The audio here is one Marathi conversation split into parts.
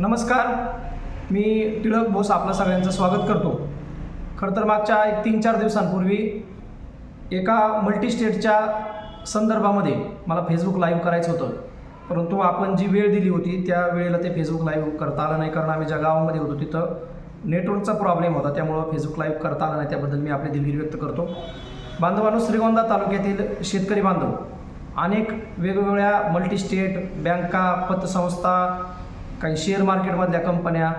नमस्कार. मी टिळक बोस आपलं सगळ्यांचं स्वागत करतो. खरं तर मागच्या एक तीन चार दिवसांपूर्वी एका मल्टीस्टेटच्या संदर्भामध्ये मला फेसबुक लाईव्ह करायचं होतं. परंतु आपण जी वेळ दिली होती त्या वेळेला ते फेसबुक लाईव्ह करता आलं नाही. कारण आम्ही ज्या गावामध्ये होतो तिथं नेटवर्कचा प्रॉब्लेम होता. त्यामुळं फेसबुक लाईव्ह करता आलं नाही. त्याबद्दल मी आपली दिलगिरी व्यक्त करतो. बांधवांनो श्रीगोंदा तालुक्यातील शेतकरी बांधव अनेक वेगवेगळ्या मल्टीस्टेट बँका पतसंस्था काही शेअर मार्केटमधल्या कंपन्या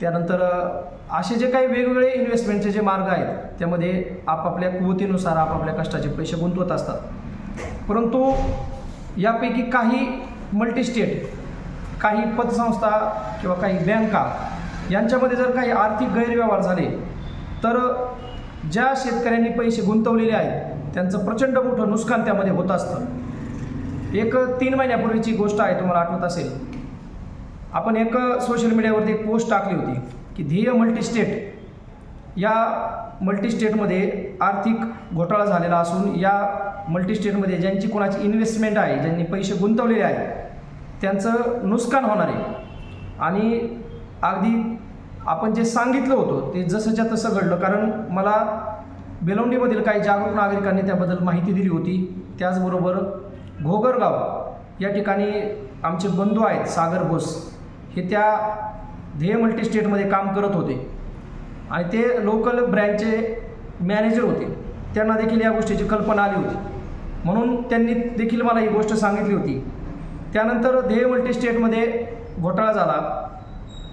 त्यानंतर असे जे काही वेगवेगळे इन्व्हेस्टमेंटचे जे मार्ग आहेत त्यामध्ये आपापल्या कुवतीनुसार आपापल्या कष्टाचे पैसे गुंतवत असतात. परंतु यापैकी काही मल्टीस्टेट काही पतसंस्था किंवा काही बँका यांच्यामध्ये जर काही आर्थिक गैरव्यवहार झाले तर ज्या शेतकऱ्यांनी पैसे गुंतवलेले आहेत त्यांचं प्रचंड मोठं नुकसान त्यामध्ये होत असतं. एक तीन महिन्यापूर्वीची गोष्ट आहे तुम्हाला आठवत असेल. आपण एक सोशल मीडियावरती एक पोस्ट टाकली होती की ध्येय मल्टीस्टेट या मल्टीस्टेटमध्ये आर्थिक घोटाळा झालेला असून या मल्टीस्टेटमध्ये ज्यांची कोणाची इन्व्हेस्टमेंट आहे ज्यांनी पैसे गुंतवलेले आहेत त्यांचं नुकसान होणार आहे. आणि अगदी आपण जे सांगितलं होतं ते जसंच्या तसं घडलं. कारण मला बेलवंडीमधील काही जागरूक नागरिकांनी त्याबद्दल माहिती दिली होती. त्याचबरोबर घोगरगाव या ठिकाणी आमचे बंधू आहेत सागर बोस हे त्या ध्येय मल्टीस्टेटमध्ये काम करत होते. आणि ते लोकल ब्रँचचे मॅनेजर होते. त्यांना देखील या गोष्टीची कल्पना आली होती. म्हणून त्यांनी देखील मला ही गोष्ट सांगितली होती. त्यानंतर ध्येय मल्टीस्टेटमध्ये घोटाळा झाला.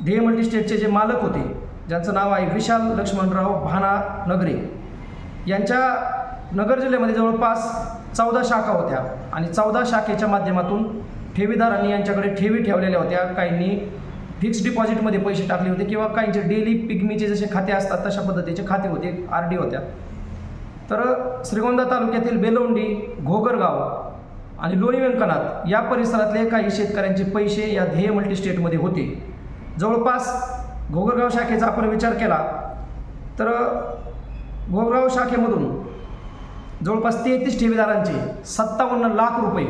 ध्येय मल्टीस्टेटचे जे मालक होते ज्यांचं नाव आहे विशाल लक्ष्मणराव भाना नगरे यांच्या नगर जिल्ह्यामध्ये जवळपास चौदा शाखा होत्या. आणि चौदा शाखेच्या माध्यमातून ठेवीदारांनी यांच्याकडे ठेवी ठेवलेल्या होत्या. काहींनी फिक्स डिपॉझिटमध्ये पैसे टाकले होते किंवा काहींचे डेली पिगमीचे जसे खाते असतात तशा पद्धतीचे खाते होते आर डी होत्या. तर श्रीगोंदा तालुक्यातील बेलोंडी घोगरगाव आणि लोणी व्यंकनाथ या परिसरातले काही शेतकऱ्यांचे पैसे या ध्येय मल्टीस्टेटमध्ये होते. जवळपास घोगरगाव शाखेचा आपण विचार केला तर घोगरगाव शाखेमधून जवळपास तेहतीस ठेवीदारांचे सत्तावन्न लाख रुपये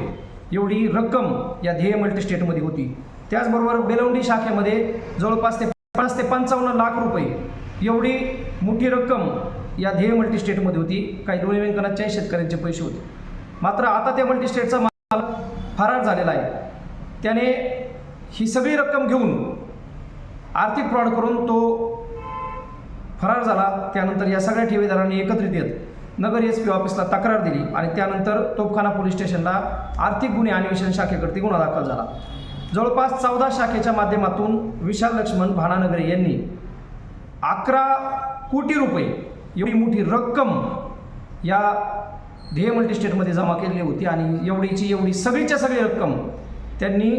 एवढी रक्कम या ध्येय मल्टीस्टेटमध्ये होती. त्याचबरोबर बेलवंडी शाखेमध्ये जवळपास ते पन्नास ते पंचावन्न लाख रुपये एवढी मोठी रक्कम या ध्येय मल्टीस्टेटमध्ये होती. काही दोन्ही बँकांच्याही शेतकऱ्यांचे पैसे होते. मात्र आता त्या मल्टीस्टेटचा माल फरार झालेला आहे. त्याने ही सगळी रक्कम घेऊन आर्थिक फ्रॉड करून तो फरार झाला. त्यानंतर या सगळ्या ठेवीदारांनी एकत्रित येत नगर एस पी ऑफिसला तक्रार दिली आणि त्यानंतर तोफखाना पोलीस स्टेशनला आर्थिक गुन्हे अन्वेषण शाखेकडती गुन्हा दाखल झाला. जवळपास चौदा शाखेच्या माध्यमातून विशाल लक्ष्मण भाणानगरे यांनी अकरा कोटी रुपये एवढी मोठी रक्कम या ध्येय मल्टीस्टेटमध्ये जमा केलेली होती आणि एवढीची एवढी सगळीच्या सगळी रक्कम त्यांनी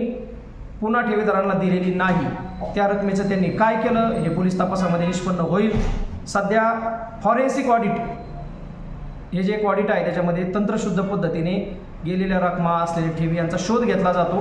पुन्हा ठेवीदारांना दिलेली नाही. त्या रकमेचं त्यांनी काय केलं हे पोलीस तपासामध्ये निष्पन्न होईल. सध्या फॉरेन्सिक ऑडिट हे जे एक ऑडिट आहे त्याच्यामध्ये तंत्रशुद्ध पद्धतीने गेलेल्या रकमा असलेल्या ठेवी यांचा शोध घेतला जातो.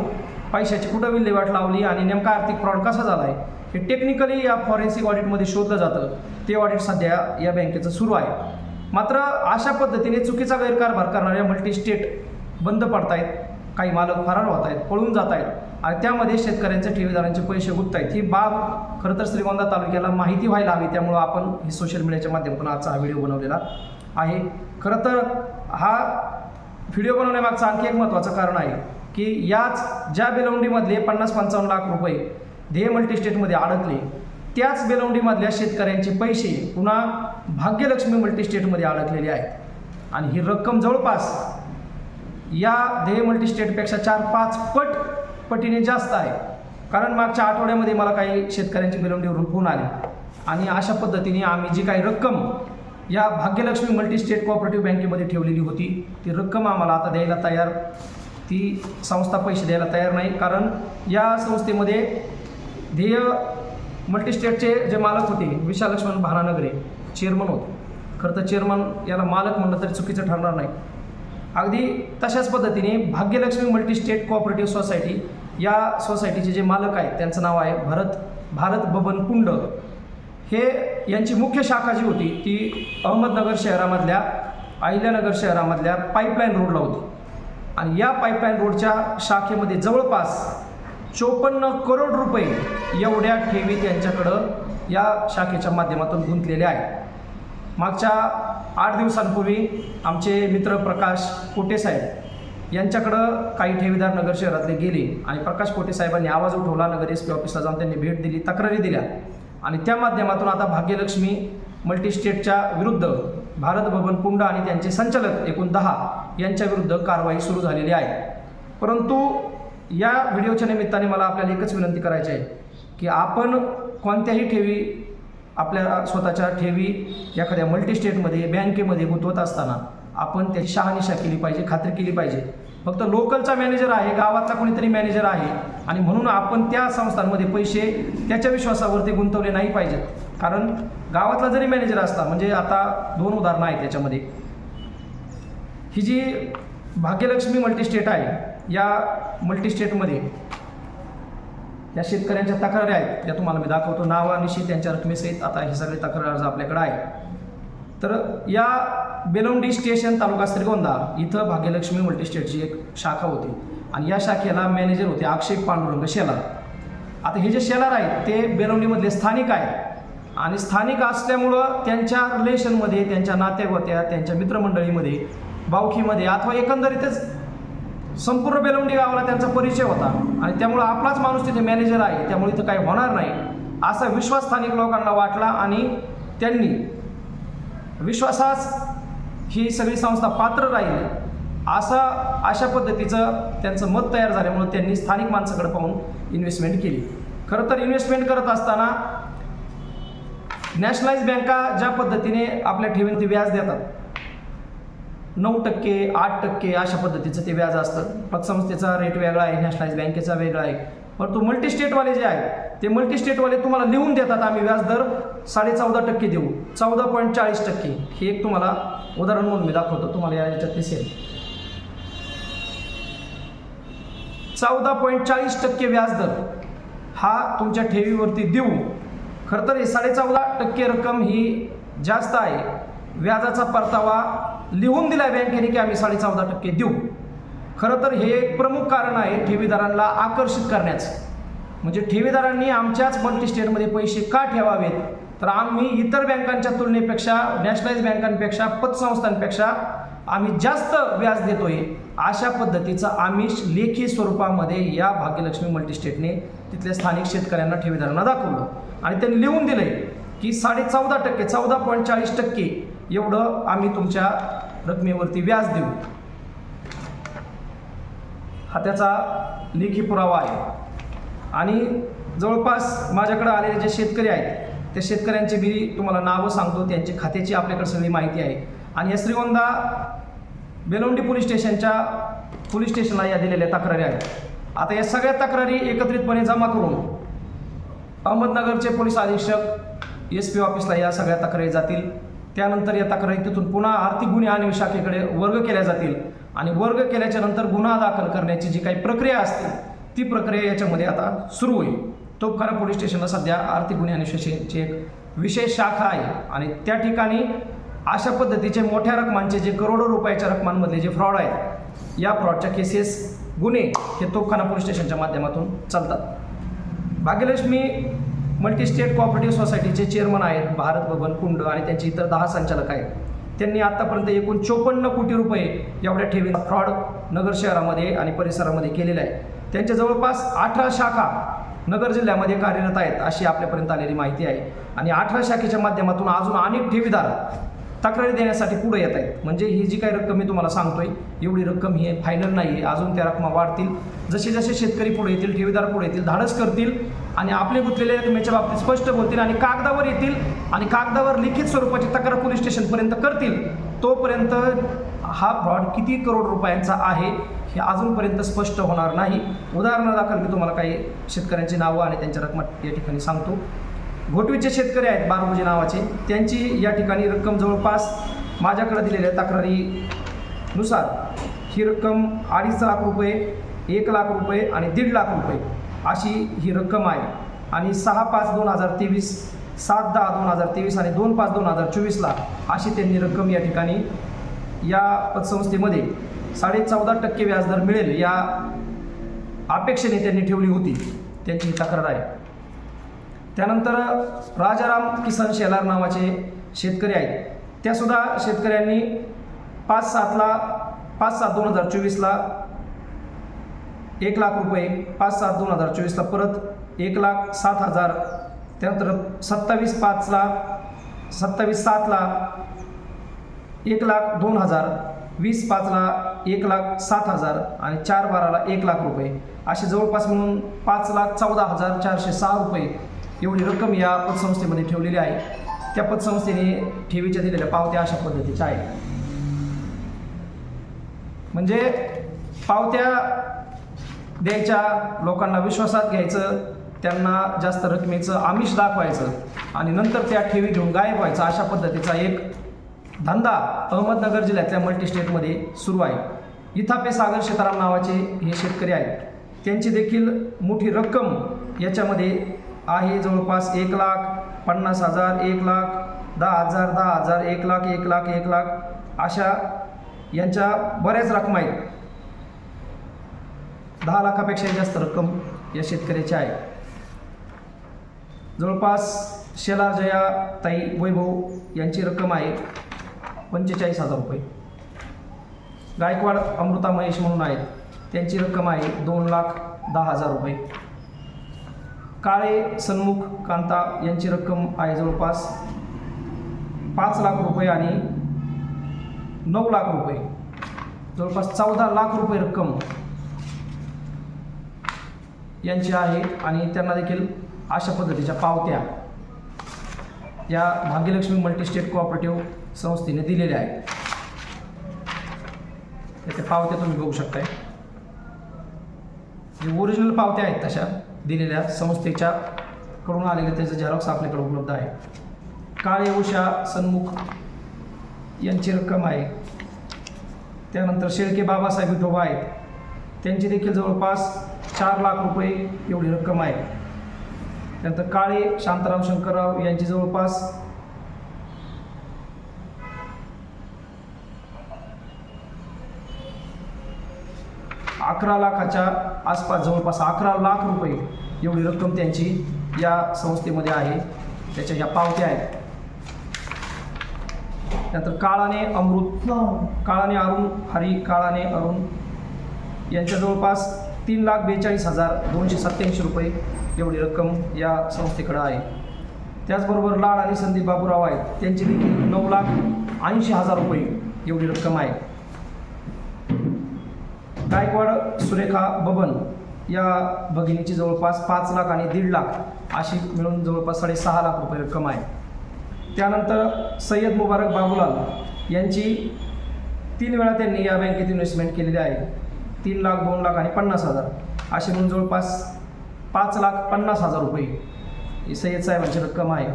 पैशाची कुठं विल्हेवाट लावली आणि नेमका आर्थिक फ्रॉड कसा झाला आहे हे टेक्निकली या फॉरेन्सिक ऑडिटमध्ये शोधलं जातं. ते ऑडिट सध्या या बँकेचं सुरू आहे. मात्र अशा पद्धतीने चुकीचा गैरकारभार करणाऱ्या मल्टीस्टेट बंद पडतायत काही मालक फरार होत आहेत पळून जात आहेत आणि त्यामध्ये शेतकऱ्यांचे ठेवीदारांचे पैसे गुंतत आहेत ही बाब खरं तर श्रीगोंदा तालुक्याला माहिती व्हायला हवी त्यामुळं आपण ही सोशल मीडियाच्या माध्यमातून आजचा हा व्हिडिओ बनवलेला. आहे. खरं तर हा व्हिडिओ बनवण्यामागचं आणखी एक महत्त्वाचं कारण आहे की याच ज्या बेलवंडीमधले पन्नास पंचावन्न लाख रुपये ध्येय मल्टीस्टेटमध्ये अडकले त्याच बेलवंडीमधल्या शेतकऱ्यांचे पैसे पुन्हा भाग्यलक्ष्मी मल्टीस्टेटमध्ये अडकलेले आहेत. आणि ही रक्कम जवळपास या ध्येय मल्टीस्टेटपेक्षा चार पाच पट पटीने जास्त आहे. कारण मागच्या आठवड्यामध्ये मला काही शेतकऱ्यांची बेलवंडीवरून फोन आले. आणि अशा पद्धतीने आम्ही जी काही रक्कम या भाग्यलक्ष्मी मल्टीस्टेट कोऑपरेटिव्ह बँकेमध्ये ठेवलेली होती. ती रक्कम आम्हाला आता द्यायला तयार. ती संस्था पैसे द्यायला तयार नाही. कारण या संस्थेमध्ये ध्येय मल्टीस्टेटचे जे मालक होते विशाल लक्ष्मण भानानगरे चेअरमन होते. खरं तर चेअरमन याला मालक म्हणलं तरी चुकीचं ठरणार नाही. अगदी तशाच पद्धतीने भाग्यलक्ष्मी मल्टीस्टेट कोऑपरेटिव्ह सोसायटी या सोसायटीचे जे मालक आहेत त्यांचं नाव आहे भरत भारत बबन कुंड हे यांची मुख्य शाखा जी होती ती अहमदनगर शहरामधल्या अहिल्यानगर शहरामधल्या पाईपलाईन रोडला होती. आणि या पाईपलाईन रोडच्या शाखेमध्ये जवळपास चोपन्न करोड रुपये एवढ्या ठेवी त्यांच्याकडं या शाखेच्या माध्यमातून गुंतलेल्या आहेत. मागच्या आठ दिवसांपूर्वी आमचे मित्र प्रकाश कोटे साहेब यांच्याकडं काही ठेवीदार नगर शहरातले गेले आणि प्रकाश कोटे साहेबांनी आवाज उठवला नगर एस पी ऑफिसला जाऊन त्यांनी भेट दिली तक्रारी दिल्या. आणि त्या माध्यमातून आता भाग्यलक्ष्मी मल्टीस्टेटच्या विरुद्ध भारत भवन पुंड आणि त्यांचे संचालक एकूण दहा यांच्या विरुद्ध कारवाई सुरू झालेली आहे. परंतु या व्हिडिओच्या निमित्ताने मला आपल्याला एकच विनंती करायची आहे की आपण कोणत्याही ठेवी आपल्या स्वतःच्या ठेवी एखाद्या मल्टीस्टेटमध्ये बँकेमध्ये गुंतवत असताना आपण त्याची शहानिशा केली पाहिजे खात्री केली पाहिजे. फक्त लोकलचा मॅनेजर आहे गावातला कोणीतरी मॅनेजर आहे. आणि म्हणून आपण त्या संस्थांमध्ये पैसे त्याच्या विश्वासावरती गुंतवले नाही पाहिजेत. कारण गावातला जरी मॅनेजर असता म्हणजे आता दोन उदाहरणं आहेत त्याच्यामध्ये. ही जी भाग्यलक्ष्मी मल्टीस्टेट आहे या मल्टीस्टेटमध्ये या शेतकऱ्यांच्या तक्रारी आहेत. त्या तुम्हाला मी दाखवतो. नाव नावानिशी त्यांच्या रकमेसहित आता हे सगळे तक्रार अर्ज आपल्याकडे आहे. तर या बेलोंडी स्टेशन तालुका श्रीगोंदा इथं भाग्यलक्ष्मी मल्टीस्टेटची एक शाखा होती. आणि या शाखेला मॅनेजर होते अक्षय पांडुरंग शेलार. आता हे जे शेलार आहेत ते बेलोंडीमधले स्थानिक आहेत. आणि स्थानिक असल्यामुळं त्यांच्या रिलेशनमध्ये त्यांच्या नातेगोत्या त्यांच्या मित्रमंडळीमध्ये बावखीमध्ये अथवा एकंदरीतच संपूर्ण बेलवंडी गावाला त्यांचा परिचय होता. आणि त्यामुळं आपलाच माणूस तिथे मॅनेजर आहे त्यामुळे इथं काही होणार नाही असा विश्वास स्थानिक लोकांना वाटला आणि त्यांनी विश्वासास ही सगळी संस्था पात्र राहील असा अशा पद्धतीचं त्यांचं मत तयार झाल्यामुळं त्यांनी स्थानिक माणसाकडे पाहून इन्व्हेस्टमेंट केली. खरं तर इन्व्हेस्टमेंट करत असताना नॅशनलाइज बँका ज्या पद्धतीने आपल्या ठेवींवरती व्याज देतात नऊ टक्के आठ टक्के अशा पद्धतीचं ते व्याज असतं. पतसंस्थेचा रेट वेगळा आहे नॅशनलाइज बँकेचा वेगळा आहे. परंतु मल्टीस्टेटवाले जे आहेत ते मल्टीस्टेटवाले तुम्हाला लिहून देतात आम्ही व्याज दर साडे चौदा टक्के देऊ. चौदा पॉईंट चाळीस टक्के. हे एक तुम्हाला उदाहरण म्हणून मी दाखवतो. तुम्हाला या याच्यात दिसेल. चौदा पॉईंट चाळीस टक्के व्याजदर हा तुमच्या ठेवीवरती देऊ. खरं तर हे साडेचौदा टक्के रक्कम ही जास्त आहे. व्याजाचा परतावा लिहून दिला बँकेने की आम्ही साडेचौदा टक्के देऊ. खरं तर हे एक प्रमुख कारण आहे ठेवीदारांना आकर्षित करण्याचं. म्हणजे ठेवीदारांनी आमच्याच मल्टीस्टेटमध्ये पैसे का ठेवावेत? तर आम्ही इतर बँकांच्या तुलनेपेक्षा नॅशनलाइज बँकांपेक्षा पतसंस्थांपेक्षा आम्ही जास्त व्याज देतोय. अशा पद्धतीचं आमिष लेखी स्वरूपामध्ये या भाग्यलक्ष्मी मल्टीस्टेटने तिथल्या स्थानिक शेतकऱ्यांना ठेवीदारांना दाखवलं. आणि त्यांनी लिहून दिलंय की साडे चौदा टक्के चौदा पॉईंट चाळीस टक्के एवढं आम्ही तुमच्या रकमेवरती व्याज देऊ. हा त्याचा लेखी पुरावा आहे. आणि जवळपास माझ्याकडे आलेले जे शेतकरी आहेत त्या शेतकऱ्यांची मी तुम्हाला नावं सांगतो त्यांची खात्याची आपल्याकडे सगळी माहिती आहे. आणि या श्रीगोंदा बेलोंडी पोलीस स्टेशनच्या पोलीस स्टेशनला या दिलेल्या तक्रारी आहेत. आता या सगळ्या तक्रारी एकत्रितपणे जमा करून अहमदनगरचे पोलीस अधीक्षक एस पी ऑफिसला या सगळ्या तक्रारी जातील. त्यानंतर या तक्रारी तिथून पुन्हा आर्थिक गुन्हे आणि शाखेकडे वर्ग केल्या जातील. आणि वर्ग केल्याच्यानंतर गुन्हा दाखल करण्याची जी काही प्रक्रिया असते ती प्रक्रिया याच्यामध्ये आता सुरू होईल. तोपखाना पोलीस स्टेशनला सध्या आर्थिक गुन्हे अन्वेषणाची एक विशेष शाखा आहे. आणि त्या ठिकाणी अशा पद्धतीचे मोठ्या रकमांचे जे करोडो रुपयाच्या रकमांमधले जे फ्रॉड आहेत या फ्रॉडच्या केसेस गुन्हे हे तोपखाना पोलीस स्टेशनच्या माध्यमातून चालतात. भाग्यलक्ष्मी मल्टीस्टेट कोऑपरेटिव्ह सोसायटीचे चेअरमन आहेत भारत भवन कुंड आणि त्यांचे इतर दहा संचालक आहेत. त्यांनी आत्तापर्यंत एकूण चोपन्न कोटी रुपये एवढ्या ठेवी फ्रॉड नगर शहरामध्ये आणि परिसरामध्ये केलेला आहे. त्यांच्या जवळपास अठरा शाखा नगर जिल्ह्यामध्ये कार्यरत आहेत अशी आपल्यापर्यंत आलेली माहिती आहे. आणि अठरा शाखेच्या माध्यमातून अजून अनेक ठेवीदार तक्रारी देण्यासाठी पुढे येत आहेत. म्हणजे ही जी काही रक्कम मी तुम्हाला सांगतोय एवढी रक्कम ही फायनल नाही आहे. अजून त्या रकमा वाढतील. जसे जसे शेतकरी पुढे येतील ठेवीदार पुढे येतील धाडस करतील आणि आपले गुंतलेल्या रकमेच्या बाबतीत स्पष्ट बोलतील आणि कागदावर येतील आणि कागदावर लिखित स्वरूपाची तक्रार पोलीस स्टेशनपर्यंत करतील तोपर्यंत हा फ्रॉड किती करोड रुपयांचा आहे हे अजूनपर्यंत स्पष्ट होणार नाही. उदाहरणादाखल मी तुम्हाला काही शेतकऱ्यांची नावं आणि त्यांच्या रकमा या ठिकाणी सांगतो. घोटवीचे शेतकरी आहेत बारबुजी नावाचे. त्यांची या ठिकाणी रक्कम जवळपास माझ्याकडे दिलेल्या तक्रारीनुसार ही रक्कम अडीच लाख रुपये एक लाख रुपये आणि दीड लाख रुपये अशी ही रक्कम आहे. आणि सहा पाच दोन हजार तेवीस सात दहा दोन हजार तेवीस आणि दोन पाच दोन हजार चोवीसला अशी त्यांनी रक्कम या ठिकाणी या पतसंस्थेमध्ये साडे चौदा टक्के व्याजदर मिळेल या अपेक्षेने त्यांनी ठेवली होती. त्यांची तक्रार आहे. त्यानंतर राजाराम किसन शेलार नावाचे शेतकरी आहेत. त्यासुद्धा शेतकऱ्यांनी पाच सातला पाच सात दोन हजार चोवीसला एक लाख रुपये पाच सात दोन हजार चोवीसला परत एक लाख सात हजार त्यानंतर सत्तावीस पाचला सत्तावीस सातला एक लाख दोन हजार वीस पाचला एक लाख सात हजार आणि चार बाराला एक लाख रुपये. असे जवळपास म्हणून पाच लाख चौदा हजार चारशे सहा रुपये एवढी रक्कम या पतसंस्थेमध्ये ठेवलेली आहे. त्या पतसंस्थेने ठेवीच्या दिलेल्या पावत्या अशा पद्धतीच्या आहेत. म्हणजे पावत्या द्यायच्या लोकांना विश्वासात घ्यायचं त्यांना जास्त रकमेचं आमिष दाखवायचं आणि नंतर त्या ठेवी घेऊन गायब व्हायचं अशा पद्धतीचा एक धंदा अहमदनगर जिल्ह्यातल्या मल्टीस्टेटमध्ये सुरू आहे. इथापे सागर सीताराम नावाचे हे शेतकरी आहेत. त्यांची देखील मोठी रक्कम याच्यामध्ये आहे. जवळपास एक लाख पन्नास हजार एक लाख दहा हजार दहा हजार एक लाख एक लाख एक लाख अशा यांच्या बऱ्याच रक्कम आहेत. दहा लाखापेक्षा जास्त रक्कम या शेतकऱ्याची आहे. जवळपास शेलार जया ताई वैभव यांची रक्कम आहे. पंचेचाळीस हजार रुपये. गायकवाड अमृता महेश म्हणून आहेत. त्यांची रक्कम आहे दोन लाख दहा हजार रुपये. काळे सन्मुख कांता यांची रक्कम आहे जवळपास पाच लाख रुपये आणि नऊ लाख रुपये. जवळपास चौदा लाख रुपये रक्कम यांची आहे आणि त्यांना देखील अशा पद्धतीच्या पावत्या. या भाग्यलक्ष्मी मल्टीस्टेट कोऑपरेटिव्ह संस्थेने दिलेल्या आहेत. त्या पावत्या तुम्ही बघू शकताय. जे ओरिजिनल पावत्या आहेत तशा दिलेल्या संस्थेच्या कडून आलेल्या त्याचं झेरॉक्स आपल्याकडे उपलब्ध आहे. काळे उषा सन्मुख यांची रक्कम आहे. त्यानंतर शेळके बाबासाहेब विठोबा आहेत. त्यांची देखील जवळपास चार लाख रुपये एवढी रक्कम आहे. त्यानंतर काळे शांताराम शंकरराव यांची जवळपास अकरा लाखाच्या आसपास जवळपास अकरा लाख रुपये एवढी रक्कम त्यांची या संस्थेमध्ये आहे. त्याच्या ह्या पावत्या आहेत. त्यानंतर काळाने अमृत काळाने अरुण हरी काळाने अरुण. यांच्या जवळपास तीन लाख बेचाळीस हजार दोनशे सत्त्याऐंशी रुपये एवढी रक्कम या संस्थेकडं आहे. त्याचबरोबर लाड आणि संदीप बाबूराव आहेत. त्यांची देखील नऊ लाख ऐंशी हजार रुपये एवढी रक्कम आहे. गायकवाड सुरेखा बबन या भगिनीची जवळपास पाच लाख आणि दीड लाख अशी मिळून जवळपास साडेसहा लाख रुपये रक्कम आहे. त्यानंतर सय्यद मुबारक बाबूलाल यांची तीन वेळा त्यांनी या बँकेत इन्व्हेस्टमेंट केलेली आहे. तीन लाख दोन लाख आणि पन्नास हजार असे म्हणून जवळपास पाच लाख पन्नास हजार रुपये ही सय्यद साहेबांची रक्कम आहे.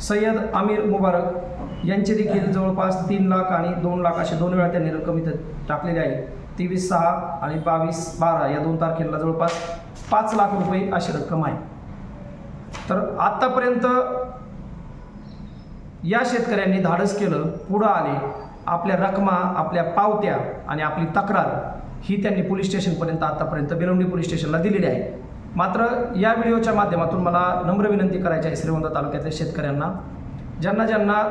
सय्यद आमिर मुबारक यांचे देखील जवळपास तीन लाख आणि दोन लाख असे दोन वेळा त्यांनी रक्कम इथं टाकलेली आहे. तेवीस सहा आणि बावीस बारा या दोन तारखेला जवळपास पाच लाख रुपये अशी रक्कम आहे. तर आत्तापर्यंत या शेतकऱ्यांनी धाडस केलं पुढं आले आपल्या रकमा आपल्या पावत्या आणि आपली तक्रार ही त्यांनी पोलीस स्टेशनपर्यंत आत्तापर्यंत बेलवंडी पोलीस स्टेशनला दिलेली आहे. मात्र या व्हिडिओच्या माध्यमातून मला नम्र विनंती करायची आहे श्रीगोंदा तालुक्यातल्या शेतकऱ्यांना ज्यांना ज्यांना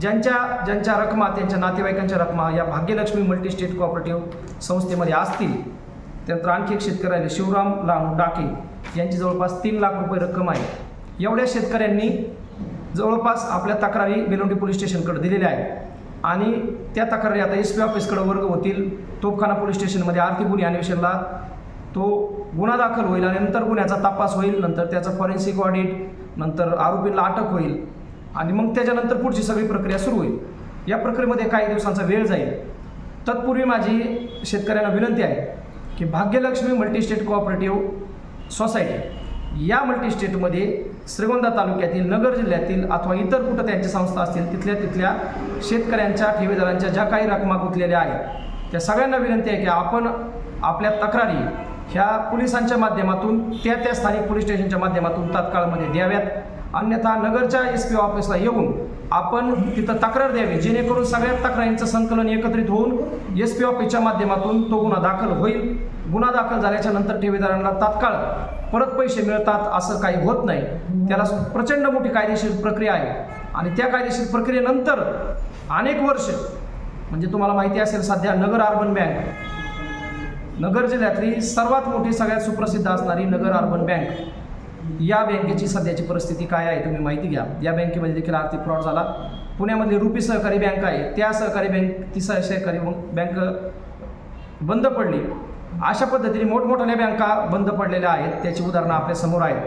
ज्यांच्या ज्यांच्या रकमा त्यांच्या नातेवाईकांच्या रकमा या भाग्यलक्ष्मी मल्टी स्टेट कॉपरेटिव्ह संस्थेमध्ये असतील त्यानंतर आणखी एक शेतकऱ्याने शिवराम लानू डाके. यांची जवळपास तीन लाख रुपये रक्कम आहे. एवढ्या शेतकऱ्यांनी जवळपास आपल्या तक्रारी बेलोंडी पोलीस स्टेशनकडे दिलेल्या आहेत. आणि त्या तक्रारी आता एस पी ऑफिसकडे वर्ग होतील. तोपखाना पोलीस स्टेशनमध्ये आरती गुन्हे अन्वेषणला तो गुन्हा दाखल होईल आणि नंतर गुन्ह्याचा तपास होईल नंतर त्याचं फॉरेन्सिक ऑडिट नंतर आरोपींना अटक होईल. आणि मग त्याच्यानंतर पुढची सगळी प्रक्रिया सुरू होईल. या प्रक्रियेमध्ये काही दिवसांचा वेळ जाईल. तत्पूर्वी माझी शेतकऱ्यांना विनंती आहे की भाग्यलक्ष्मी मल्टीस्टेट कोऑपरेटिव्ह सोसायटी या मल्टीस्टेटमध्ये श्रीगोंदा तालुक्यातील नगर जिल्ह्यातील अथवा इतर कुठं त्यांच्या संस्था असतील तिथल्या तिथल्या शेतकऱ्यांच्या ठेवीदारांच्या ज्या काही रकमा गुंतलेल्या आहेत त्या सगळ्यांना विनंती आहे की आपण आपल्या तक्रारी ह्या पोलिसांच्या माध्यमातून त्या त्या स्थानिक पोलीस स्टेशनच्या माध्यमातून तात्काळमध्ये द्याव्यात. अन्यथा नगरच्या एस पी ऑफिसला येऊन आपण तिथं तक्रार द्यावी जेणेकरून सगळ्या तक्रारींचं संकलन एकत्रित होऊन एस पी ऑफिसच्या माध्यमातून तो गुन्हा दाखल होईल. गुन्हा दाखल झाल्याच्यानंतर ठेवीदारांना तात्काळ परत पैसे मिळतात असं काही होत नाही. त्याला प्रचंड मोठी कायदेशीर प्रक्रिया आहे. आणि त्या कायदेशीर प्रक्रियेनंतर अनेक वर्ष म्हणजे तुम्हाला माहिती असेल सध्या नगर अर्बन बँक नगर जिल्ह्यातली सर्वात मोठी सगळ्यात सुप्रसिद्ध असणारी नगर अर्बन बँक या बँकेची सध्याची परिस्थिती काय आहे तुम्ही माहिती घ्या. या बँकेमध्ये देखील आर्थिक फ्रॉड झाला. पुण्यामधली रुपी सहकारी बँक आहे त्या सहकारी बँक ती सह- सहकारी बँक बंद पडली. अशा पद्धतीने मोठमोठ्या बँका बंद पडलेल्या आहेत त्याची उदाहरणं आपल्यासमोर आहेत.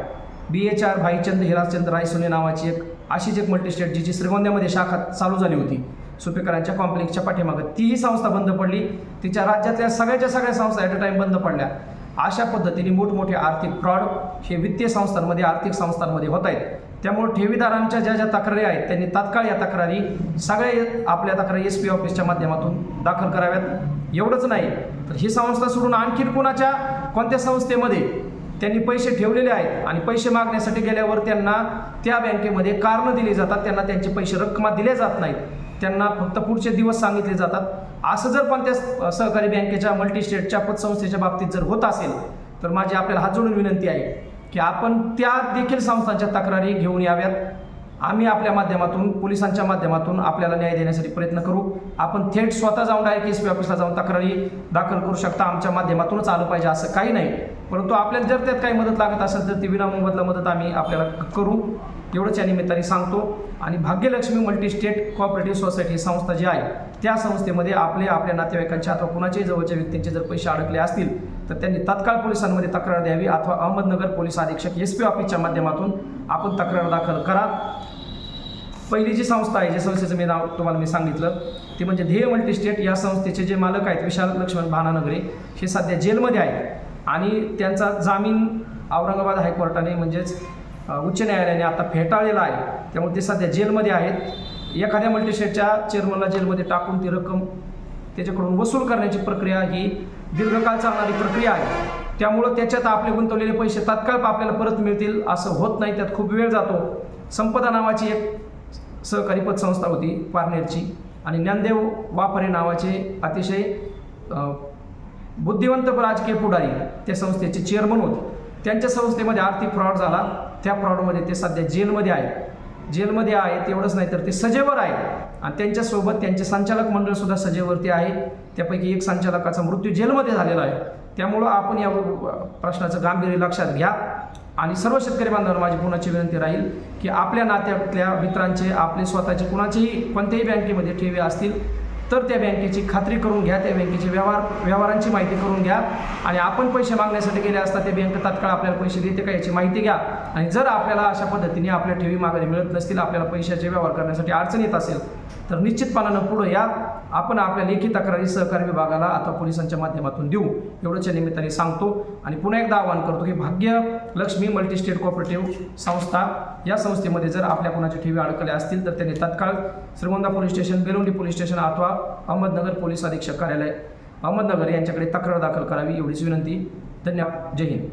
B H R Bhaichand Hirachand Raisoni नावाची एक अशीच एक मल्टीस्टेट जी जी श्रीगोंद्यामध्ये शाखा चालू झाली होती. सुपेकरांच्या कॉम्प्लेक्सच्या पाठीमागं तीही संस्था बंद पडली. तिच्या राज्यातल्या सगळ्याच्या सगळ्या संस्था ॲट अ टाईम बंद पडल्या. अशा पद्धतीने मोठमोठे आर्थिक फ्रॉड हे वित्तीय संस्थांमध्ये आर्थिक संस्थांमध्ये होत आहेत. त्यामुळे ठेवीदारांच्या ज्या ज्या तक्रारी आहेत त्यांनी तात्काळ या तक्रारी सगळ्या आपल्या तक्रारी एस पी ऑफिसच्या माध्यमातून दाखल कराव्यात. एवढंच नाही तर ही संस्था सोडून आणखीन कोणाच्या कोणत्या संस्थेमध्ये त्यांनी पैसे ठेवलेले आहेत आणि पैसे मागण्यासाठी गेल्यावर त्यांना त्या बँकेमध्ये कारणं दिली जातात त्यांना त्यांचे पैसे रक्कमा दिले जात नाहीत. त्यांना फक्त पुढचे दिवस सांगितले जातात. असं जर पण त्या सहकारी बँकेच्या मल्टीस्टेटच्या पतसंस्थेच्या बाबतीत जर होत असेल तर माझी आपल्याला हात जोडून विनंती आहे की आपण त्या देखील संस्थांच्या तक्रारी घेऊन याव्यात. आम्ही आपल्या माध्यमातून पोलिसांच्या माध्यमातून आपल्याला न्याय देण्यासाठी प्रयत्न करू. आपण थेट स्वतः जाऊन डायरेक्ट एस पी ऑफिसला जाऊन तक्रारी दाखल करू शकता. आमच्या माध्यमातूनच आलं पाहिजे असं काही नाही. परंतु आपल्याला जर त्यात काही मदत लागत असेल तर ती विनामोबदला मदत आम्ही आपल्याला करू. एवढंच या निमित्ताने सांगतो. आणि Bhagyalakshmi multi state cooperative society संस्था जी आहे त्या संस्थेमध्ये आपले आपल्या नातेवाईकांच्या अथवा कुणाच्याही जवळच्या व्यक्तींचे जर पैसे अडकले असतील तर त्यांनी तत्काळ पोलिसांमध्ये तक्रार द्यावी अथवा अहमदनगर पोलीस अधीक्षक एस पी ऑफिसच्या माध्यमातून आपण तक्रार दाखल करा. पहिली जी संस्था आहे जे संस्थेचं मी नाव तुम्हाला मी सांगितलं ती म्हणजे ध्येय मल्टीस्टेट. या संस्थेचे जे मालक आहेत विशाल लक्ष्मण भानानगरे हे सध्या जेलमध्ये आहेत. आणि त्यांचा जामीन औरंगाबाद हायकोर्टाने म्हणजेच उच्च न्यायालयाने आता फेटाळलेला आहे. त्यामुळे ते सध्या जेलमध्ये आहेत. एखाद्या मल्टीस्टेटच्या चेअरमनला जेलमध्ये टाकून ती रक्कम त्याच्याकडून वसूल करण्याची प्रक्रिया ही दीर्घकाळ चालणारी प्रक्रिया आहे. त्यामुळं त्याच्यात आपले गुंतवलेले पैसे तात्काळ आपल्याला परत मिळतील असं होत नाही. त्यात खूप वेळ जातो. संपदा नावाची एक सहकारी पतसंस्था होती पारनेरची आणि ज्ञानदेव वापरे नावाचे अतिशय बुद्धिवंत राजकीय पुढारी त्या संस्थेचे चेअरमन होते. त्यांच्या संस्थेमध्ये आर्थिक फ्रॉड झाला. त्या फ्रॉडमध्ये ते सध्या जेलमध्ये आहेत. जेलमध्ये आहेत एवढंच नाही तर ते सजेवर आहेत. आणि त्यांच्यासोबत त्यांचे संचालक मंडळसुद्धा सजेवरती आहे. त्यापैकी एक संचालकाचा मृत्यू जेलमध्ये झालेला आहे. त्यामुळं आपण या प्रश्नाचं गांभीर्य लक्षात घ्या. आणि सर्व शेतकरी बांधवांना माझी पुण्याची विनंती राहील की आपल्या नात्यातल्या मित्रांचे आपले स्वतःचे कुणाचेही कोणत्याही बँकेमध्ये ठेवी असतील तर त्या बँकेची खात्री करून घ्या त्या बँकेची व्यवहार व्यवहारांची माहिती करून घ्या आणि आपण पैसे मागण्यासाठी गेले असता ते बँक तात्काळ आपल्याला पैसे देते का याची माहिती घ्या. आणि जर आपल्याला अशा पद्धतीने आपल्या ठेवी मागणी मिळत नसतील आपल्याला पैशाचे व्यवहार करण्यासाठी अडचण येत असेल तर निश्चितपणानं पुढं या. आपण आपल्या लेखी तक्रारी सहकारी विभागाला अथवा पोलिसांच्या माध्यमातून देऊ. एवढंच्या निमित्ताने सांगतो आणि पुन्हा एकदा आवाहन करतो की भाग्य लक्ष्मी मल्टीस्टेट कॉपरेटिव्ह संस्था या संस्थेमध्ये जर आपल्या कोणाच्या ठेवी अडकल्या असतील तर त्यांनी तत्काळ Shrigonda police station Belwandi police station अथवा अहमदनगर पोलीस अधीक्षक कार्यालय अहमदनगर यांच्याकडे तक्रार दाखल करावी एवढीच विनंती. धन्यवाद. जय हिंद.